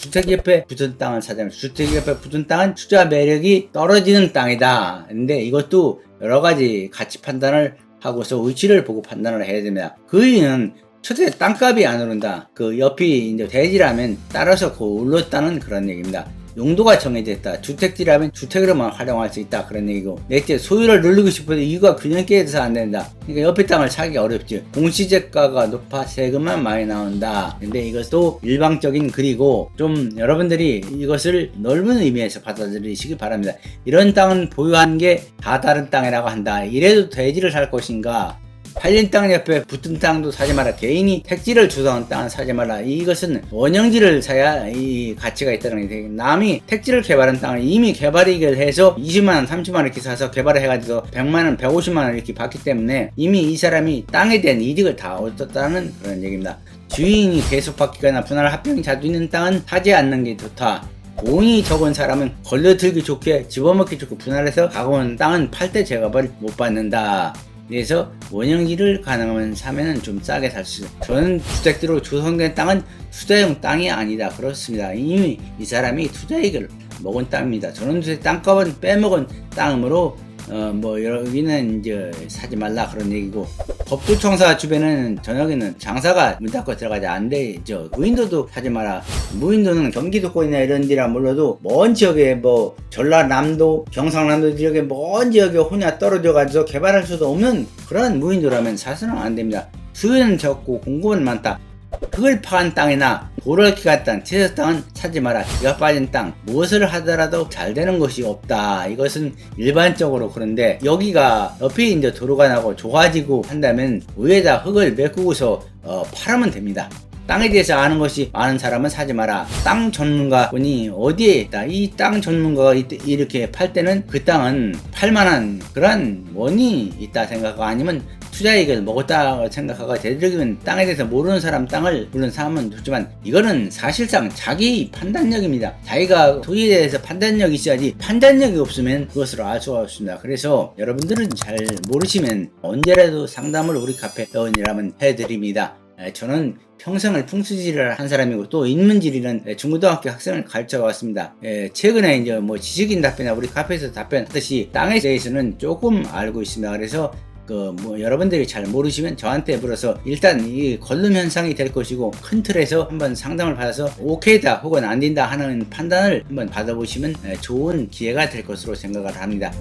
주택 옆에 붙은 땅을 사자면 주택 옆에 붙은 땅은 투자 매력이 떨어지는 땅이다. 근데 이것도 여러 가지 가치 판단을 하고서 위치를 보고 판단을 해야 됩니다. 그 이유는 첫째 땅값이 안 오른다. 그 옆이 이제 대지라면 따라서 그 올랐다는 그런 얘기입니다. 용도가 정해져 있다. 주택지라면 주택으로만 활용할 수 있다. 그런 얘기고. 넷째, 소유를 누르고 싶어도 이유가 균형 깨져서 안 된다. 그러니까 옆에 땅을 사기가 어렵지. 공시지가가 높아 세금만 많이 나온다. 근데 이것도 일방적인 글이고 좀 여러분들이 이것을 넓은 의미에서 받아들이시기 바랍니다. 이런 땅은 보유한 게 다 다른 땅이라고 한다. 이래도 대지를 살 것인가? 팔린 땅 옆에 붙은 땅도 사지 마라. 개인이 택지를 주도한 땅은 사지 마라. 이것은 원형지를 사야 이 가치가 있다는 게 남이 택지를 개발한 땅을 이미 개발이익을 해서 20만원, 30만원 이렇게 사서 개발을 해가지고 100만원, 150만원 이렇게 받기 때문에 이미 이 사람이 땅에 대한 이득을 다 얻었다는 그런 얘기입니다. 주인이 계속 바뀌거나 분할 합병이 자주 있는 땅은 사지 않는 게 좋다. 돈이 적은 사람은 걸려들기 좋게 집어먹기 좋게 분할해서 가져온 땅은 팔 때 제값을 못 받는다. 그래서 원형지를 가능하면 사면은 좀 싸게 살 수. 저는 주택지로 조성된 땅은 투자용 땅이 아니다. 그렇습니다. 이미 이 사람이 투자이익을 먹은 땅입니다. 저는 제 땅값은 빼먹은 땅으로 어 뭐 여기는 이제 사지 말라 그런 얘기고 법도청사 주변에는 저녁에는 장사가 문 닫고 들어가지 안돼저 무인도도 사지 마라. 무인도는 경기도권이나 이런 데라 몰라도 먼 지역에 뭐 전라남도 경상남도 지역에 먼 지역에 혼자 떨어져 가지고 개발할 수도 없는 그런 무인도라면 사서는 안 됩니다. 수요는 적고 공급은 많다 흙을 파간 땅이나 돌을 키간 땅, 채소 땅은 사지 마라. 기가 빠진 땅, 무엇을 하더라도 잘 되는 것이 없다. 이것은 일반적으로 그런데 여기가 옆에 이제 도로가 나고 좋아지고 한다면 위에다 흙을 메꾸고서 어, 팔으면 됩니다. 땅에 대해서 아는 것이 많은 사람은 사지 마라. 땅 전문가분이 어디에 있다. 이 땅 전문가가 이- 이렇게 팔 때는 그 땅은 팔만한 그런 원인이 있다 생각 하고 아니면 투자이익을 먹었다 생각하고 대들기면 땅에 대해서 모르는 사람 땅을 물론 사면 좋지만 이거는 사실상 자기 판단력입니다. 자기가 토지에 대해서 판단력이 있어야지 판단력이 없으면 그것을 알 수가 없습니다. 그래서 여러분들은 잘 모르시면 언제라도 상담을 우리 카페 회원이라면 해드립니다. 에, 저는 평생을 풍수지를 한 사람이고 또 인문지리는 에, 중고등학교 학생을 가르쳐 왔습니다. 에, 최근에 이제 뭐 지식인 답변이나 우리 카페에서 답변하듯이 땅에 대해서는 조금 알고 있습니다. 그래서 그 뭐 여러분들이 잘 모르시면 저한테 물어서 일단 이 걸림 현상이 될 것이고 큰 틀에서 한번 상담을 받아서 오케이다 혹은 안 된다 하는 판단을 한번 받아보시면 에, 좋은 기회가 될 것으로 생각을 합니다.